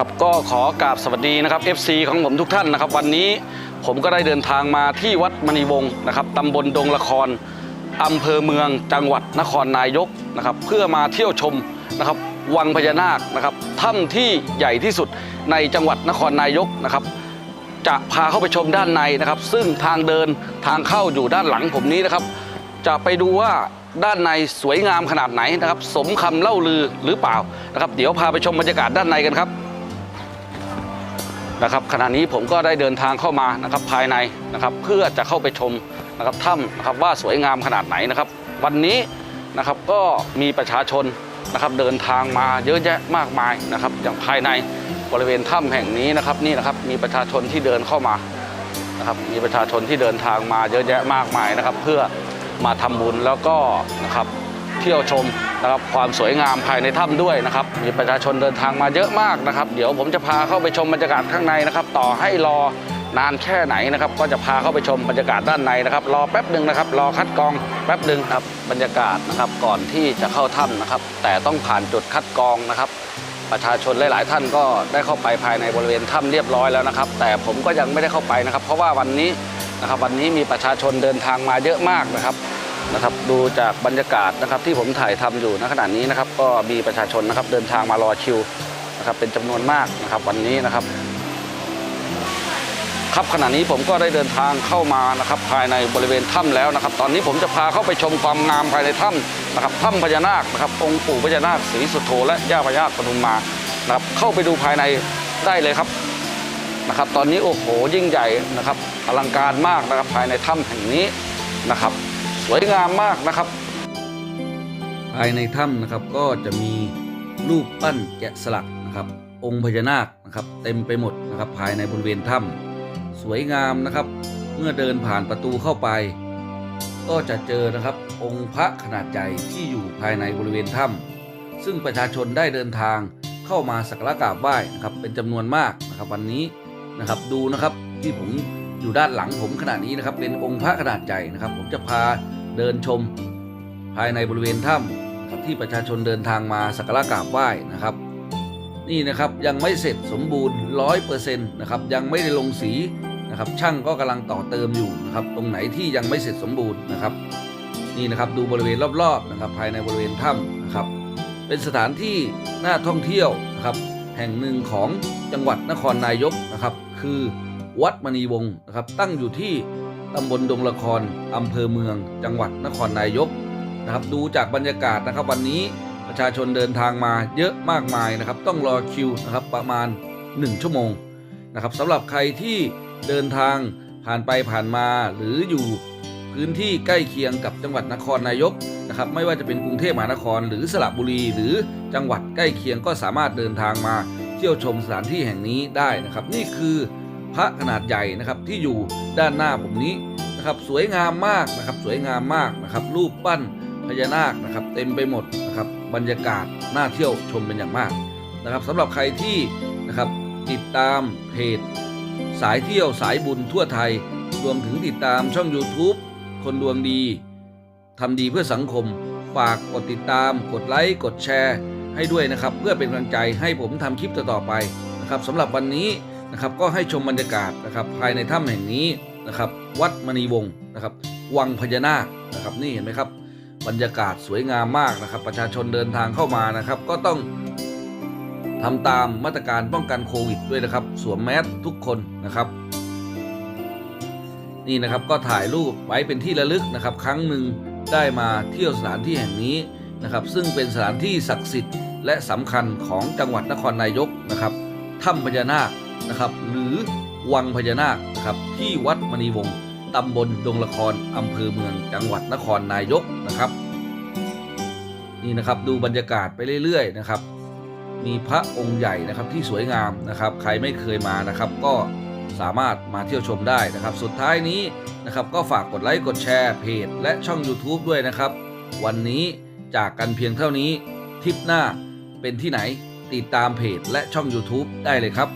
ครับก็ขอกราบสวัสดีนะครับ FC ของผมทุกท่านนะครับ วันนี้ผมก็ได้เดินทางมาที่วัดมณีวงศ์นะครับตำบลดงละครอำเภอเมืองจังหวัดนครนายกนะครับเพื่อมาเที่ยวชมนะครับวังพญานาคนะครับถ้ำที่ใหญ่ที่สุดในจังหวัดนครนายกนะครับ จะพาเข้าไปชมด้านในนะครับ ซึ่งทางเดินทางเข้าอยู่ด้านหลังผมนี้นะครับ จะไปดูว่าด้านในสวยงามขนาดไหนนะครับ สมคำเล่าลือหรือเปล่านะครับ เดี๋ยวพาไปชมบรรยากาศด้านในกันครับ นะครับขณะนี้ผมก็ได้เดินทางเข้ามานะครับภายในนะครับเพื่อจะเข้าไปชมนะครับถ้ำนะครับว่าสวยงามขนาดไหนนะครับ วันนี้นะครับก็มีประชาชนนะครับเดินทางมาเยอะแยะมากมายนะครับ อย่างภายในบริเวณถ้ำแห่งนี้นะครับนี่นะครับมีประชาชนที่เดินเข้ามานะครับมีประชาชนที่เดินทางมาเยอะแยะมากมายนะครับ เพื่อมาทำบุญแล้วก็นะครับเที่ยวชม นะครับความสวยงามภายในถ้ำด้วยนะครับ มีประชาชนเดินทางมาเยอะมากนะครับ เดี๋ยวผมจะพาเข้าไปชมบรรยากาศข้างในนะครับ ต่อให้รอนานแค่ไหนนะครับ ก็จะพาเข้าไปชมบรรยากาศด้านในนะครับ รอแป๊บหนึ่งนะครับ รอคัดกรองแป๊บหนึ่งครับบรรยากาศนะครับก่อนที่จะเข้าถ้ำนะครับ แต่ต้องผ่านจุดคัดกรองนะครับ ประชาชนหลาย ๆ ท่านก็ได้เข้าไปภายในบริเวณถ้ำเรียบร้อยแล้วนะครับ แต่ผมก็ยังไม่ได้เข้าไปนะครับ เพราะว่าวันนี้นะครับ วันนี้มีประชาชนเดินทางมาเยอะมากนะครับ นะครับดูจากบรรยากาศนะครับที่ผมถ่ายทำอยู่ณขณะนี้นะครับ ก็มีประชาชนนะครับเดินทางมารอคิวนะครับเป็นจำนวนมากนะครับวันนี้นะครับ ครับขณะนี้ผมก็ได้เดินทางเข้ามานะครับ ภายในบริเวณถ้ำแล้วนะครับ ตอนนี้ผมจะพาเข้าไปชมความงามภายในถ้ำนะครับถ้ำพญานาคนะครับองค์ปู่พญานาคศรีสุโธและย่าพญาคปฐุมมานะครับเข้าไปดูภายในได้เลยครับนะครับ ตอนนี้โอ้โหยิ่งใหญ่นะครับอลังการมากนะครับภายในถ้ำแห่งนี้นะครับ สวยงามมากนะครับ ภายในถ้ำนะครับก็จะมีรูปปั้นแกะสลักนะครับ องค์พญานาคนะครับเต็มไปหมดนะครับภายในบริเวณถ้ำสวยงามนะครับ เมื่อเดินผ่านประตูเข้าไป ก็จะเจอนะครับองค์พระขนาดใหญ่ที่อยู่ภายในบริเวณถ้ำซึ่งประชาชนได้เดินทางเข้ามาสักการะกราบไหว้นะครับเป็นจำนวนมากนะครับวันนี้นะครับดูนะครับที่ผมอยู่ด้านหลังผมขณะนี้นะครับเป็นองค์พระขนาดใหญ่นะครับ ผมจะพา เดินชม ภายในบริเวณถ้ำครับที่ประชาชนเดินทางมาสักการะกราบไหว้นะครับ นี่นะครับยังไม่เสร็จสมบูรณ์ร้อยเปอร์เซ็นต์นะครับยังไม่ได้ลงสีนะครับช่างก็กำลังต่อเติมอยู่นะครับตรงไหนที่ยังไม่เสร็จสมบูรณ์นะครับ นี่นะครับดูบริเวณรอบๆนะครับภายในบริเวณถ้ำนะครับ เป็นสถานที่น่าท่องเที่ยวนะครับแห่งหนึ่งของจังหวัดนครนายกนะครับ คือวัดมณีวงศ์นะครับตั้งอยู่ที่ ตำบลดงละครอำเภอเมือง จังหวัดนครนายกนะครับ ดูจากบรรยากาศนะครับ วันนี้ประชาชนเดินทางมาเยอะมากมายนะครับ ต้องรอคิวนะครับประมาณ 1 ชั่วโมงนะครับสำหรับใครที่เดินทางผ่านไปผ่านมาหรืออยู่พื้นที่ใกล้เคียงกับจังหวัดนครนายกนะครับ ไม่ว่าจะเป็นกรุงเทพมหานคร หรือสระบุรี หรือจังหวัดใกล้เคียงก็สามารถเดินทางมาเที่ยวชมสถานที่แห่งนี้ได้นะครับ นี่คือ พระขนาดใหญ่นะครับที่อยู่ด้านหน้าผมนี้นะครับสวยงามมากนะครับสวยงามมากนะครับรูปปั้นพญานาคนะครับเต็มไปหมดนะครับบรรยากาศน่าเที่ยวชมเป็นอย่างมากนะครับสำหรับใครที่นะครับติดตามเพจสายเที่ยวสายบุญทั่วไทย รวมถึงติดตามช่อง YouTube คนดวงดีทำดีเพื่อสังคม ฝากกดติดตาม กดไลค์ กดแชร์ ให้ด้วยนะครับ เพื่อเป็นกำลังใจให้ผมทำคลิปต่อๆไปนะครับสำหรับวันนี้ นะครับก็ให้ชมบรรยากาศนะครับภายในถ้ำแห่งนี้นะครับวัดมณีวงศ์นะครับวังพญานาคนะครับนี่เห็นไหมครับบรรยากาศสวยงามมากนะครับ ประชาชนเดินทางเข้ามานะครับ ก็ต้องทำตามมาตรการป้องกันโควิดด้วยนะครับ สวมแมสทุกคนนะครับ นี่นะครับก็ถ่ายรูปไว้เป็นที่ระลึกนะครับ ครั้งหนึ่งได้มาเที่ยวสถานที่แห่งนี้นะครับ ซึ่งเป็นสถานที่ศักดิ์สิทธิ์และสำคัญของจังหวัดนครนายกนะครับถ้ำพญานาค นะครับ หรือวังพญานาคนะครับที่วัดมณีวงศ์ตำบลดงละครอำเภอเมืองจังหวัดนครนายกนะครับ นี่นะครับดูบรรยากาศไปเรื่อยๆนะครับ มีพระองค์ใหญ่นะครับที่สวยงามนะครับ ใครไม่เคยมานะครับ ก็สามารถมาเที่ยวชมได้นะครับ สุดท้ายนี้นะครับก็ฝากกดไลค์กดแชร์เพจ และช่อง YouTube ด้วยนะครับ วันนี้จากกันเพียงเท่านี้ทริปหน้าเป็นที่ไหนติดตามเพจและช่อง YouTube ได้เลยครับ